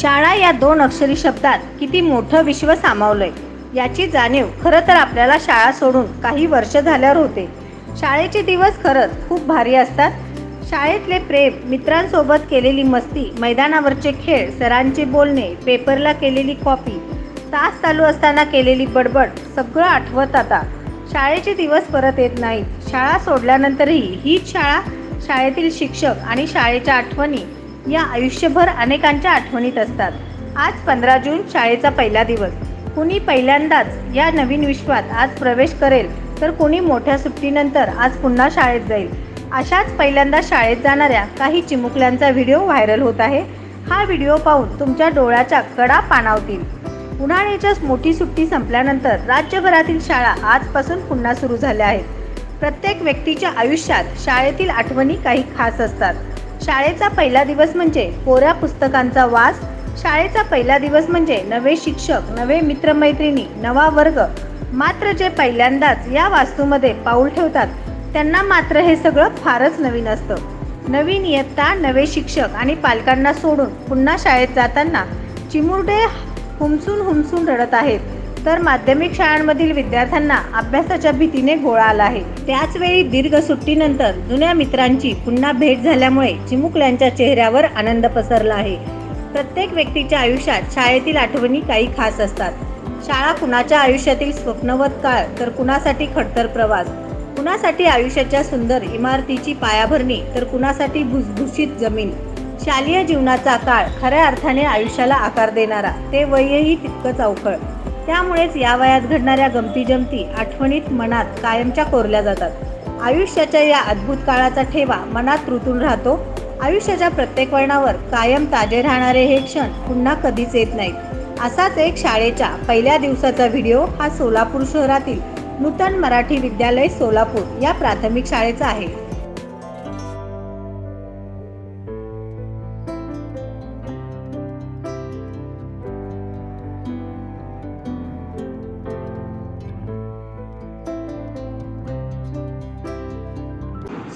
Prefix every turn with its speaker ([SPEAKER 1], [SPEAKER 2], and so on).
[SPEAKER 1] शाळा या दोन अक्षरी शब्दात किती मोठं विश्व सामावलंय? याची जाणीव खरं तर आपल्याला शाळा सोडून काही वर्ष झाल्यावर होते. शाळेचे दिवस खरंच खूप भारी असतात. शाळेतले प्रेम मित्रांसोबत केलेली मस्ती मैदानावरचे खेळ सरांचे बोलणे पेपरला केलेली कॉपी तास चालू असताना केलेली बडबड सगळं आठवत आता. शाळेचे दिवस परत येत नाहीत. शाळा सोडल्यानंतरही हीच शाळा शाळेतील शिक्षक आणि शाळेच्या आठवणी या आयुष्यभर अनेकांच्या आठवणीत असतात. आज पंधरा जून शाळेचा पहिला दिवस. कुणी पहिल्यांदाच या नवीन विश्वात आज प्रवेश करेल तर कुणी मोठ्या सुट्टीनंतर आज पुन्हा शाळेत जाईल. अशाच पहिल्यांदा शाळेत जाणाऱ्या काही चिमुकल्यांचा व्हिडिओ व्हायरल होत आहे. हा व्हिडिओ पाहून तुमच्या डोळ्याच्या कडा पाणावतील. उन्हाळ्याच्या मोठी सुट्टी संपल्यानंतर राज्यभरातील शाळा आजपासून पुन्हा सुरू झाल्या आहेत. प्रत्येक व्यक्तीच्या आयुष्यात शाळेतील आठवणी काही खास असतात. शाळेचा पहिला दिवस म्हणजे कोऱ्या पुस्तकांचा वास. शाळेचा पहिला दिवस म्हणजे नवे शिक्षक नवे मित्रमैत्रिणी नवा वर्ग. मात्र जे पहिल्यांदाच या वास्तूमध्ये पाऊल ठेवतात त्यांना मात्र हे सगळं फारच नवीन असतं. नवीन इयत्ता नवे शिक्षक आणि पालकांना सोडून पुन्हा शाळेत जाताना चिमुरडे हुमसून हुमसून रडत आहेत. तर माध्यमिक शाळांमधील विद्यार्थ्यांना अभ्यासाच्या भीतीने गोळा आला आहे. त्याचवेळी दीर्घ सुट्टीनंतर जुन्या मित्रांची पुन्हा भेट झाल्यामुळे चिमुकल्यांच्या चेहऱ्यावर आनंद पसरला आहे. प्रत्येक व्यक्तीच्या आयुष्यात शाळेतील आठवणी काही खास असतात. शाळा कुणाच्या आयुष्यातील स्वप्नवत काळ तर कुणासाठी खडतर प्रवास? कुणासाठी आयुष्याच्या सुंदर इमारतीची पायाभरणी तर कुणासाठी भुसभुशीत जमीन? शालेय जीवनाचा काळ खऱ्या अर्थाने आयुष्याला आकार देणारा ते वयही तितकंच अवखळ. त्यामुळेच या वयात घडणाऱ्या गमती जमती आठवणीत मनात कायमच्या कोरल्या जातात. आयुष्याच्या या अद्भुत काळाचा ठेवा मनात रुतून राहतो. आयुष्याच्या प्रत्येक वळणावर कायम ताजे राहणारे हे क्षण पुन्हा कधीच येत नाहीत. असाच एक शाळेच्या पहिल्या दिवसाचा व्हिडिओ हा सोलापूर शहरातील नूतन मराठी विद्यालय सोलापूर या प्राथमिक शाळेचा आहे.